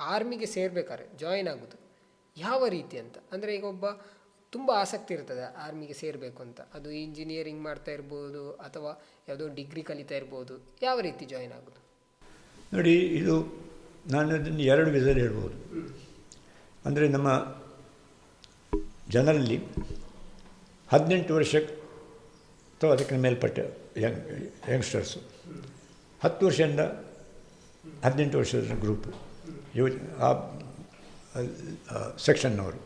ಆರ್ಮಿಗೆ ಸೇರಬೇಕಾದ್ರೆ join ಆಗೋದು. ಯಾವ ರೀತಿ ಅಂತ? ಅಂದರೆ ಈಗ ಒಬ್ಬ ತುಂಬ ಆಸಕ್ತಿ ಇರ್ತದೆ ಆರ್ಮಿಗೆ ಸೇರಬೇಕು ಅಂತ. ಅದು ಇಂಜಿನಿಯರಿಂಗ್ ಮಾಡ್ತಾ ಇರ್ಬೋದು ಅಥವಾ ಯಾವುದೋ ಡಿಗ್ರಿ ಕಲಿತಾ ಇರ್ಬೋದು. ಯಾವ ರೀತಿ ಜಾಯಿನ್ ಆಗೋದು? ನೋಡಿ, ಇದು ನಾನು ಅದನ್ನು ಎರಡು ವಿಧದಲ್ಲಿ ಹೇಳ್ಬೋದು. ಅಂದರೆ ನಮ್ಮ ಜನರಲ್ಲಿ ಹದಿನೆಂಟು ವರ್ಷ ಅಥವಾ ಅದಕ್ಕೆ ಮೇಲ್ಪಟ್ಟ ಯಂಗ್ ಯಂಗ್ಸ್ಟರ್ಸು ಹತ್ತು ವರ್ಷದಿಂದ ಹದಿನೆಂಟು ವರ್ಷದ ಗ್ರೂಪ್. ಯುವ ಆ ಸೆಕ್ಷನ್ನವರು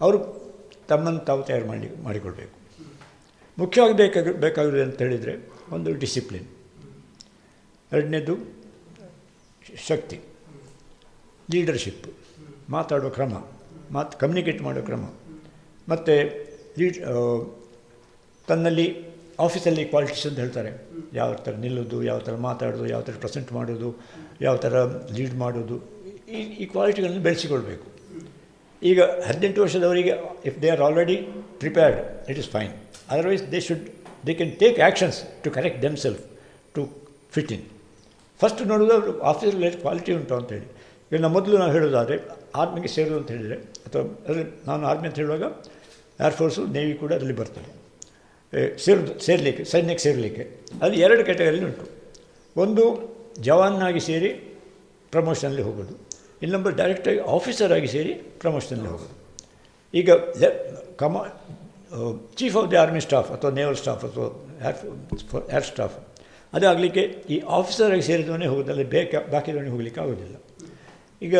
ಅವರು ತಮ್ಮನ್ನು ತಾವು ತಯಾರು ಮಾಡಿ, ಮಾಡಿಕೊಳ್ಬೇಕು. ಮುಖ್ಯವಾಗಿ ಬೇಕಾಗಿ, ಬೇಕಾಗಿರೋದು ಅಂತ ಹೇಳಿದರೆ ಒಂದು ಡಿಸಿಪ್ಲಿನ್. ಎರಡನೇದು ಶಕ್ತಿ. ಲೀಡರ್ಶಿಪ್. ಮಾತಾಡೋ ಕ್ರಮ. ಮಾತು, ಕಮ್ಯುನಿಕೇಟ್ ಮಾಡೋ ಕ್ರಮ. ಮತ್ತು ಲೀಡ್ ತನ್ನಲ್ಲಿ ಆಫೀಸಲ್ಲಿ ಕ್ವಾಲಿಟೀಸ್ ಅಂತ ಹೇಳ್ತಾರೆ. ಯಾವ ಥರ ನಿಲ್ಲೋದು, ಯಾವ ಥರ ಮಾತಾಡೋದು, ಯಾವ ಥರ ಪ್ರೆಸೆಂಟ್ ಮಾಡೋದು, ಯಾವ ಥರ ಲೀಡ್ ಮಾಡೋದು, ಈ ಈ ಕ್ವಾಲಿಟಿಗಳನ್ನು ಬೆಳೆಸಿಕೊಳ್ಬೇಕು. ಈಗ ಹದಿನೆಂಟು ವರ್ಷದವರಿಗೆ if they are already prepared it is fine otherwise they should they can take actions to correct them self to fit in first ನೋಡೋದು ಅವರು ಆಫೀಸಲ್ಲಿ ಕ್ವಾಲಿಟಿ ಉಂಟು ಅಂತೇಳಿ ಈಗ ನಾವು ಮೊದಲು ನಾವು ಹೇಳೋದಾದರೆ ಆರ್ಮಿಗೆ ಸೇರೋದು ಅಂತ ಹೇಳಿದರೆ, ಅಥವಾ ಅದರಲ್ಲಿ ನಾನು ಆರ್ಮಿ ಅಂತ ಹೇಳುವಾಗ ಏರ್ಫೋರ್ಸು ನೇವಿ ಕೂಡ ಅದರಲ್ಲಿ ಬರ್ತದೆ. ಸೇರೋದು, ಸೇರಲಿಕ್ಕೆ, ಸೈನ್ಯಕ್ಕೆ ಸೇರಲಿಕ್ಕೆ. ಅದು ಎರಡು ಕ್ಯಾಟಗರಿಲಿ ಉಂಟು. ಒಂದು, ಜವಾನ್ನಾಗಿ ಸೇರಿ ಪ್ರಮೋಷನಲ್ಲಿ ಹೋಗೋದು. ಇನ್ನೊಬ್ಬರು ಡೈರೆಕ್ಟಾಗಿ ಆಫೀಸರ್ ಆಗಿ ಸೇರಿ ಪ್ರಮೋಷನಲ್ಲಿ ಹೋಗೋದು. ಈಗ ಕಮ chief of the army staff ಅಥವಾ ನೇವಲ್ ಸ್ಟಾಫ್ ಅಥವಾ ಏರ್ ಏರ್ ಸ್ಟಾಫ್ ಅದಾಗಲಿಕ್ಕೆ ಈ ಆಫೀಸರಾಗಿ ಸೇರಿದವನೇ ಹೋಗೋದಲ್ಲ ಬೇಕ, ಬಾಕಿದವನೇ ಹೋಗಲಿಕ್ಕೆ ಆಗೋದಿಲ್ಲ. ಈಗ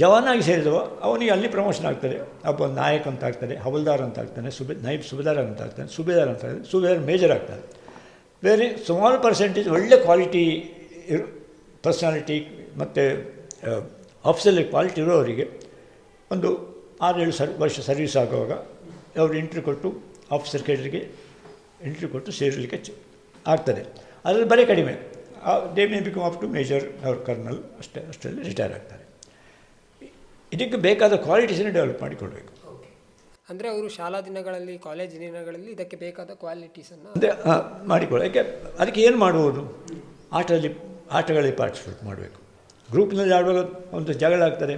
ಜವಾನಾಗಿ ಸೇರಿದವ, ಅವನಿಗೆ ಅಲ್ಲಿ ಪ್ರಮೋಷನ್ ಆಗ್ತದೆ. ಒಬ್ಬ ನಾಯಕ್ ಅಂತ ಆಗ್ತಾನೆ ಹವಲ್ದಾರ್ ಅಂತ ಆಗ್ತಾನೆ, ಸುಬೆ ನೈಬ್ ಸುಬೇದಾರ್ ಅಂತ ಆಗ್ತಾನೆ, ಸುಬೇದಾರ್ ಅಂತ ಆಗ್ತಾನೆ, ಸುಬೇದಾರ್ ಮೇಜರ್ ಆಗ್ತಾನೆ. ವೆರಿ ಸ್ಮಾಲ್ ಪರ್ಸೆಂಟೇಜ್ ಒಳ್ಳೆ ಕ್ವಾಲಿಟಿ ಇರು ಪರ್ಸ್ನಾಲಿಟಿ ಮತ್ತು ಆಫೀಸಲ್ಲಿ ಕ್ವಾಲಿಟಿ ಇರೋವರಿಗೆ ಒಂದು ಆರೇಳು ಸರ್, ವರ್ಷ ಸರ್ವಿಸ್ ಆಗುವಾಗ ಅವರು ಇಂಟ್ರಿ ಕೊಟ್ಟು ಆಫೀಸರ್ ಕೇಡರಿಗೆ ಇಂಟ್ರಿ ಕೊಟ್ಟು ಸೇರಲಿಕ್ಕೆ ಆಗ್ತದೆ. ಅದರಲ್ಲಿ ಬರೀ ಕಡಿಮೆ. They may become up to major ಅವ್ರ ಕರ್ನಲ್ ಅಷ್ಟೇ, ಅಷ್ಟರಲ್ಲಿ ರಿಟೈರ್ ಆಗ್ತಾರೆ. ಇದಕ್ಕೆ ಬೇಕಾದ ಕ್ವಾಲಿಟೀಸನ್ನು ಡೆವಲಪ್ ಮಾಡಿಕೊಳ್ಬೇಕು ಅಂದರೆ ಅವರು ಶಾಲಾ ದಿನಗಳಲ್ಲಿ ಕಾಲೇಜ್ ದಿನಗಳಲ್ಲಿ ಇದಕ್ಕೆ ಬೇಕಾದ ಕ್ವಾಲಿಟೀಸನ್ನು ಅದೇ ಮಾಡಿಕೊಳ್ಳಿ ಯಾಕೆ ಅದಕ್ಕೆ ಏನು ಮಾಡ್ಬೋದು ಆಟದಲ್ಲಿ ಆಟಗಳಲ್ಲಿ ಪಾರ್ಟಿಸಿಪೇಟ್ ಮಾಡಬೇಕು. ಗ್ರೂಪ್ನಲ್ಲಿ ಆಡುವಾಗ ಒಂದು ಜಗಳ ಆಗ್ತದೆ.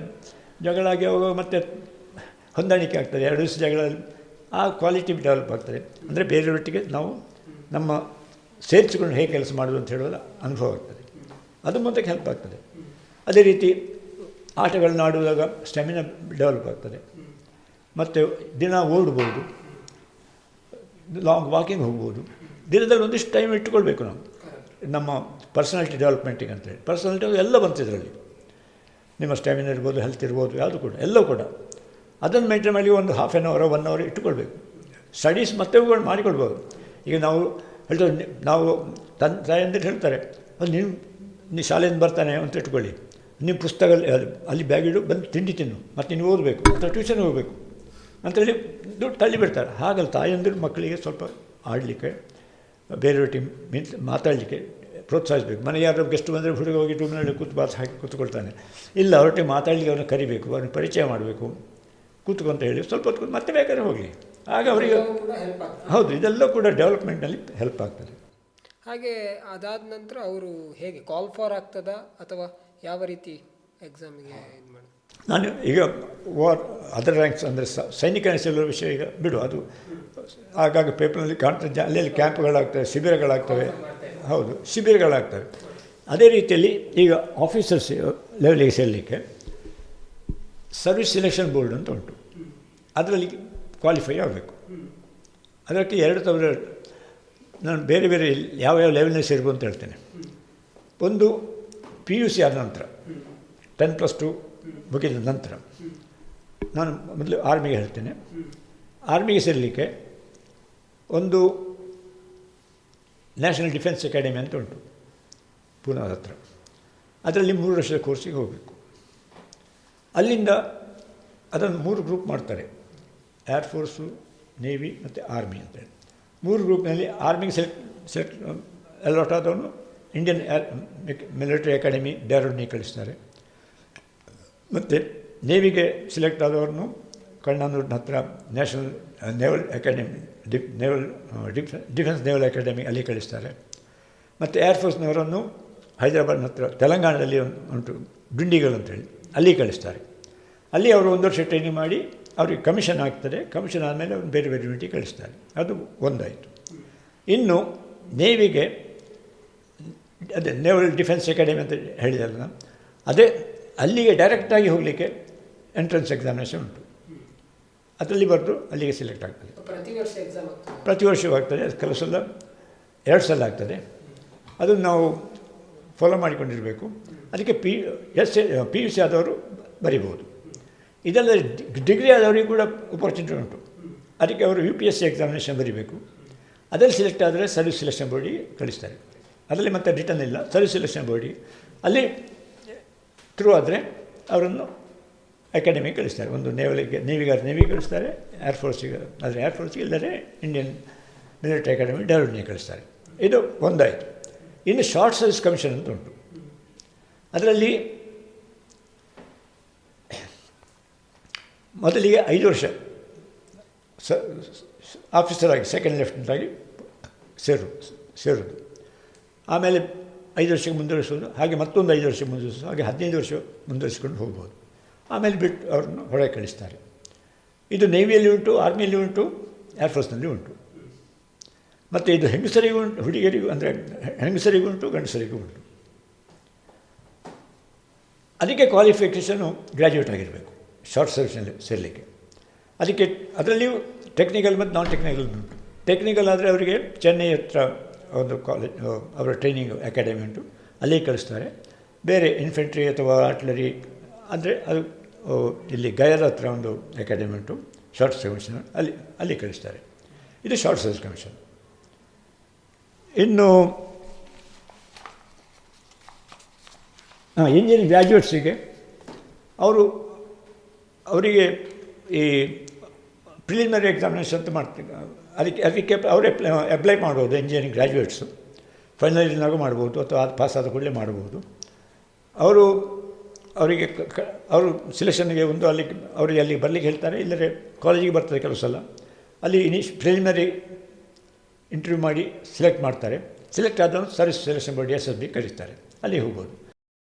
ಜಗಳ ಆಗಿ ಅವಾಗ ಮತ್ತೆ ಹೊಂದಾಣಿಕೆ ಆಗ್ತದೆ. ಎರಡು ದಿವಸ ಜಗಳ ಆ ಕ್ವಾಲಿಟಿ ಡೆವಲಪ್ ಆಗ್ತದೆ. ಅಂದರೆ ಬೇರೆಯವರೊಟ್ಟಿಗೆ ನಾವು ನಮ್ಮ ಸೇರಿಸಿಕೊಂಡು ಹೇಗೆ ಕೆಲಸ ಮಾಡೋದು ಅಂತ ಹೇಳುವಾಗ ಅನುಭವ ಆಗ್ತದೆ. ಅದು ಮುಂದಕ್ಕೆ ಹೆಲ್ಪ್ ಆಗ್ತದೆ. ಅದೇ ರೀತಿ ಆಟಗಳನ್ನ ಆಡುವಾಗ ಸ್ಟೆಮಿನಾ ಡೆವಲಪ್ ಆಗ್ತದೆ. ಮತ್ತು ದಿನ ಓಡ್ಬೋದು. ಲಾಂಗ್ ವಾಕಿಂಗ್ ಹೋಗ್ಬೋದು. ದಿನದಲ್ಲಿ ಒಂದಿಷ್ಟು ಟೈಮ್ ಇಟ್ಟುಕೊಳ್ಬೇಕು ನಾವು. ನಮ್ಮ ಪರ್ಸನಾಲಿಟಿ ಡೆವಲಪ್ಮೆಂಟಿಗೆ ಅಂತೇಳಿ ಪರ್ಸನಾಲಿಟಿ ಎಲ್ಲ ಬಂತು ಇದರಲ್ಲಿ. ನಿಮ್ಮ ಸ್ಟ್ಯಾಮಿನ ಇರ್ಬೋದು ಹೆಲ್ತ್ ಇರ್ಬೋದು, ಯಾವುದು ಕೂಡ, ಎಲ್ಲವೂ ಕೂಡ. ಅದನ್ನು ಮೇಂಟೈನ್ ಮಾಡಿ ಒಂದು half an hour one hour ಇಟ್ಟುಕೊಳ್ಬೇಕು. Studies ಮತ್ತೆ ಮಾಡಿಕೊಳ್ಬೋದು. ಈಗ ನಾವು ಹೇಳ್ತೇವೆ, ನಾವು ತನ್ನ ಅಂತ ಹೇಳ್ತಾರೆ, ನೀನು, ನೀ ಶಾಲೆಯಿಂದ ಬರ್ತಾನೆ ಅಂತ ಇಟ್ಕೊಳ್ಳಿ ನೀವು ಪುಸ್ತಕ ಅಲ್ಲಿ- ಅಲ್ಲಿ ಬ್ಯಾಗ್ ಇಡು ಬಂದು ತಿಂಡಿ ತಿನ್ನು. ಮತ್ತು ನೀನು ಓದಬೇಕು ಅಥವಾ ಟ್ಯೂಷನ್ ಹೋಗಬೇಕು. ಅಂತೇಳಿ ದುಡ್ಡು ತಳ್ಳಿ ಬಿಡ್ತಾರೆ. ಹಾಗಲ್ಲ ತಾಯಂದಿರು ಮಕ್ಕಳಿಗೆ ಸ್ವಲ್ಪ ಆಡಲಿಕ್ಕೆ ಬೇರೆಯವ್ರ ಟೀಮ್ ಮೀನ್ಸ್ ಮಾತಾಡಲಿಕ್ಕೆ ಪ್ರೋತ್ಸಾಹಿಸಬೇಕು. ಮನೆ ಯಾರು ಗೆಸ್ಟ್ ಬಂದರೆ ಹುಡುಗ ಹೋಗಿ ಟೂಮ್ನಲ್ಲಿ ಕೂತು ಬಾಸ್ ಹಾಕಿ ಕೂತ್ಕೊಳ್ತಾನೆ. ಇಲ್ಲ ಅವರೊಟ್ಟಿಗೆ ಮಾತಾಡಲಿಕ್ಕೆ ಅವ್ರನ್ನ ಕರಿಬೇಕು ಅವ್ರನ್ನ ಪರಿಚಯ ಮಾಡಬೇಕು. ಕೂತ್ಕೊಂತ ಹೇಳಿ ಸ್ವಲ್ಪ ಹೊತ್ತು ಮತ್ತೆ ಬೇಕಾದ್ರೆ ಹೋಗಿ ಆಗ ಅವರಿಗೆ ಹೌದು ಇದೆಲ್ಲ ಕೂಡ ಡೆವಲಪ್ಮೆಂಟ್ನಲ್ಲಿ ಹೆಲ್ಪ್ ಆಗ್ತದೆ. ಹಾಗೆ ಅದಾದ ನಂತರ ಅವರು ಹೇಗೆ ಕಾಲ್ ಫಾರ್ ಆಗ್ತದಾ ಅಥವಾ ಯಾವ ರೀತಿ ಎಕ್ಸಾಮಿಗೆ ಇದು ನಾನು ಈಗ ವಾರ್ ಅದರ್ ರ್ಯಾಂಕ್ಸ್ ಅಂದರೆ ಸೈನಿಕ ಸೇರುವ ವಿಷಯ ಈಗ ಬಿಡು, ಅದು ಆಗಾಗ ಪೇಪರ್ನಲ್ಲಿ ಕಾಣ್ತದೆ, ಅಲ್ಲಲ್ಲಿ ಕ್ಯಾಂಪ್ಗಳಾಗ್ತವೆ ಶಿಬಿರಗಳಾಗ್ತವೆ. ಹೌದು, ಶಿಬಿರಗಳಾಗ್ತವೆ. ಅದೇ ರೀತಿಯಲ್ಲಿ ಈಗ ಆಫೀಸರ್ಸ್ ಲೆವೆಲಿಗೆ ಸೇರಲಿಕ್ಕೆ ಸರ್ವಿಸ್ ಸೆಲೆಕ್ಷನ್ ಬೋರ್ಡ್ ಅಂತ ಉಂಟು. ಅದರಲ್ಲಿ ಕ್ವಾಲಿಫೈ ಆಗಬೇಕು. ಅದಕ್ಕೆ ಎರಡು ಸಾವಿರ ನಾನು ಬೇರೆ ಬೇರೆ ಯಾವ ಯಾವ ಲೆವೆಲ್ನಲ್ಲಿ ಸೇರ್ಬೋದು ಅಂತ ಹೇಳ್ತೇನೆ. ಒಂದು ಪಿ ಯು ಸಿ ಆದ ನಂತರ ಟೆನ್ ಪ್ಲಸ್ ಟು ಮುಗಿದ ನಂತರ, ನಾನು ಮೊದಲು ಆರ್ಮಿಗೆ ಹೇಳ್ತೇನೆ. ಆರ್ಮಿಗೆ ಸೇರಲಿಕ್ಕೆ ಒಂದು ನ್ಯಾಷನಲ್ ಡಿಫೆನ್ಸ್ ಅಕಾಡೆಮಿ ಅಂತ ಉಂಟು, ಪೂನಾದ ಹತ್ರ. ಅದರಲ್ಲಿ ಮೂರು ವರ್ಷದ ಕೋರ್ಸಿಗೆ ಹೋಗಬೇಕು. ಅಲ್ಲಿಂದ ಅದನ್ನು ಮೂರು ಗ್ರೂಪ್ ಮಾಡ್ತಾರೆ ಏರ್ ಫೋರ್ಸು ನೇವಿ ಮತ್ತು ಆರ್ಮಿ ಅಂತೇಳಿ ಮೂರು ಗ್ರೂಪ್ನಲ್ಲಿ ಆರ್ಮಿಗೆ ಸೆಲೆಕ್ಟ್ ಸೆಲೆಕ್ಟ್ ಅಲಾಟ್ ಆದವನು ಇಂಡಿಯನ್ ಮಿಲಿಟರಿ ಅಕಾಡೆಮಿ ಡೆಹ್ರಾಡೂನಿಗೆ ಕಳಿಸ್ತಾರೆ. ಮತ್ತು ನೇವಿಗೆ ಸಿಲೆಕ್ಟ್ ಆದವ್ರನ್ನು ಕಣ್ಣನೂರಿನ ಹತ್ರ ನ್ಯಾಷನಲ್ ನೇವಲ್ ಅಕಾಡೆಮಿ ಡಿಫ್ naval defence defence naval academy ಅಲ್ಲಿ ಕಳಿಸ್ತಾರೆ. ಮತ್ತು ಏರ್ಫೋರ್ಸ್ನವರನ್ನು ಹೈದರಾಬಾದ್ನ ಹತ್ರ ತೆಲಂಗಾಣದಲ್ಲಿ ಒಂದು ಉಂಟು ಡುಂಡಿಗಳು ಅಂತೇಳಿ ಅಲ್ಲಿ ಕಳಿಸ್ತಾರೆ. ಅಲ್ಲಿ ಅವರು ಒಂದು ವರ್ಷ ಟ್ರೈನಿಂಗ್ ಮಾಡಿ ಅವ್ರಿಗೆ ಕಮಿಷನ್ ಆಗ್ತದೆ. ಕಮಿಷನ್ ಆದಮೇಲೆ ಅವ್ರು ಬೇರೆ ಬೇರೆ ಯೂನಿಟಿಗೆ ಕಳಿಸ್ತಾರೆ. ಅದು ಒಂದಾಯಿತು. ಇನ್ನು ನೇವಿಗೆ ಅದೇ ನೇವಲ್ ಡಿಫೆನ್ಸ್ ಅಕಾಡೆಮಿ ಅಂತ ಹೇಳಿದಲ್ಲ ನಾನು ಅದೇ ಅಲ್ಲಿಗೆ ಡೈರೆಕ್ಟಾಗಿ ಹೋಗಲಿಕ್ಕೆ ಎಂಟ್ರೆನ್ಸ್ ಎಕ್ಸಾಮಿನೇಷನ್ ಉಂಟು. ಅದರಲ್ಲಿ ಬರೆದು ಅಲ್ಲಿಗೆ ಸೆಲೆಕ್ಟ್ ಆಗ್ತದೆ. ಪ್ರತಿ ವರ್ಷ ಎಕ್ಸಾಮ್ ಆಗ್ತದೆ? ಪ್ರತಿ ವರ್ಷವೂ ಆಗ್ತದೆ ಅದು ಕೆಲವು ಸಲ ಎರಡು ಸಲ ಆಗ್ತದೆ. ಅದನ್ನು ನಾವು ಫಾಲೋ ಮಾಡಿಕೊಂಡಿರಬೇಕು. ಅದಕ್ಕೆ P S P U C ಆದವರು ಬರಿಬೋದು ಇದೆಲ್ಲ ಡಿಗ್ರಿ ಆದವರಿಗೆ ಕೂಡ ಅಪರ್ಚುನಿಟಿ ಉಂಟು. ಅದಕ್ಕೆ ಅವರು U P S C examination ಬರೀಬೇಕು. ಅದರಲ್ಲಿ ಸೆಲೆಕ್ಟ್ ಆದರೆ ಸರ್ವಿಸ್ ಸೆಲೆಕ್ಷನ್ ಬೋರ್ಡಿಗೆ ಕಳಿಸ್ತಾರೆ. ಅದರಲ್ಲಿ ಮತ್ತೆ ರಿಟರ್ನ್ ಇಲ್ಲ. ಸರ್ವಿಸ್ ಸೆಲೆಕ್ಷನ್ ಬೋರ್ಡಿ. ಅಲ್ಲಿ ಥ್ರೂ ಆದರೆ ಅವರನ್ನು ಅಕಾಡೆಮಿಗೆ ಕಳಿಸ್ತಾರೆ. ಒಂದು ನೇವಲಿಗೆ, ನೇವಿಗಾರ ನೇವಿಗೆ ಕಳಿಸ್ತಾರೆ ಏರ್ಫೋರ್ಸಿಗೆ ಆದರೆ ಏರ್ಫೋರ್ಸ್ಗೆ ಇಲ್ಲದೆ ಇಂಡಿಯನ್ ಮಿಲಿಟರಿ ಅಕಾಡೆಮಿ ಡೆವಲಪ್ನಿಗೆ ಕಳಿಸ್ತಾರೆ. ಇದು ಒಂದಾಯಿತು. ಇನ್ನು ಶಾರ್ಟ್ ಸರ್ವಿಸ್ ಕಮಿಷನ್ ಅಂತ ಉಂಟು. ಅದರಲ್ಲಿ ಮೊದಲಿಗೆ ಐದು ವರ್ಷ ಸ ಆಫೀಸರ್ ಆಗಿ ಸೆಕೆಂಡ್ ಲೆಫ್ಟಿನೆಂಟ್ ಆಗಿ ಸೇರು, ಸೇರೋದು. ಆಮೇಲೆ ಐದು ವರ್ಷಕ್ಕೆ ಮುಂದುವರಿಸೋದು ಹಾಗೆ ಮತ್ತೊಂದು ಐದು ವರ್ಷ ಮುಂದುವರಿಸೋದು ಹಾಗೆ ಹದಿನೈದು ವರ್ಷ ಮುಂದುವರಿಸ್ಕೊಂಡು ಹೋಗ್ಬೋದು. ಆಮೇಲೆ ಬಿಟ್ಟು ಅವ್ರನ್ನ ಹೊರಗೆ ಕಳಿಸ್ತಾರೆ. ಇದು ನೇವಿಯಲ್ಲಿ ಉಂಟು, ಆರ್ಮಿಯಲ್ಲಿ ಉಂಟು ಏರ್ಫೋರ್ಸ್ನಲ್ಲಿ ಉಂಟು. ಮತ್ತು ಇದು ಹೆಂಗಸರಿಗೂ ಉಂಟು, ಹುಡುಗಿಯರಿಗೂ, ಅಂದರೆ ಹೆಂಗಸರಿಗೂ ಉಂಟು, ಗಂಡಸರಿಗೂ ಉಂಟು. ಅದಕ್ಕೆ ಕ್ವಾಲಿಫಿಕೇಷನು ಗ್ರ್ಯಾಜುಯೇಟ್ ಆಗಿರಬೇಕು ಶಾರ್ಟ್ ಸರ್ವಿಸ್ನಲ್ಲಿ ಸೇರಲಿಕ್ಕೆ. ಅದಕ್ಕೆ ಅದರಲ್ಲಿಯೂ ಟೆಕ್ನಿಕಲ್ ಮತ್ತು ನಾನ್ ಟೆಕ್ನಿಕಲ್ ಉಂಟು. ಟೆಕ್ನಿಕಲ್ ಆದರೆ ಅವರಿಗೆ ಚೆನ್ನೈ ಹತ್ರ ಒಂದು ಕಾಲೇಜ್ ಅವರ ಟ್ರೈನಿಂಗ್ ಅಕಾಡೆಮಿ ಉಂಟು. ಅಲ್ಲಿ ಕಳಿಸ್ತಾರೆ. ಬೇರೆ ಇನ್ಫೆಂಟ್ರಿ ಅಥವಾ ಆರ್ಟ್ಲರಿ ಅಂದರೆ ಅದು ಇಲ್ಲಿ ಗಯದ ಹತ್ರ ಒಂದು ಅಕಾಡೆಮಿ ಉಂಟು. ಶಾರ್ಟ್ ಸರ್ವಿಸ್ ಕಮಿಷನ್ ಅಲ್ಲಿ ಅಲ್ಲಿ ಕಳಿಸ್ತಾರೆ. ಇದು ಶಾರ್ಟ್ ಸರ್ವಿಸ್ ಕಮಿಷನ್ ಇನ್ನು ಇಂಜಿನಿಯರಿಂಗ್ ಗ್ರ್ಯಾಜುಯೇಟ್ಸಿಗೆ ಅವರು, ಅವರಿಗೆ ಈ ಪ್ರಿಲಿಮಿನರಿ ಎಕ್ಸಾಮಿನೇಷನ್ ಅಂತ ಮಾಡ್ತಾರೆ ಅದಕ್ಕೆ ಅದಕ್ಕೆ ಅವರೇ ಅಪ್ಲೈ ಮಾಡ್ಬೋದು ಇಂಜಿನಿಯರಿಂಗ್ ಗ್ರ್ಯಾಜುಯೇಟ್ಸು ಫೈನಲ್ ಇಯರ್ನಾಗೂ ಮಾಡ್ಬೋದು, ಅಥವಾ ಅದು ಪಾಸ್ ಆದ ಕೂಡಲೇ ಮಾಡ್ಬೋದು. ಅವರು, ಅವರಿಗೆ ಅವರು ಸಿಲೆಕ್ಷನ್ಗೆ ಒಂದು ಅಲ್ಲಿ, ಅವರಿಗೆ ಅಲ್ಲಿ ಬರಲಿಕ್ಕೆ ಹೇಳ್ತಾರೆ, ಇಲ್ಲದ್ರೆ ಕಾಲೇಜಿಗೆ ಬರ್ತದೆ ಕೆಲವು ಸಲ. ಅಲ್ಲಿ ಇನಿಷ್ ಪ್ರಿಲಿಮಿನರಿ ಇಂಟರ್ವ್ಯೂ ಮಾಡಿ ಸೆಲೆಕ್ಟ್ ಮಾಡ್ತಾರೆ. ಸೆಲೆಕ್ಟ್ ಆದವನು service selection board S S B ಕರೀತಾರೆ ಅಲ್ಲಿ ಹೋಗ್ಬೋದು.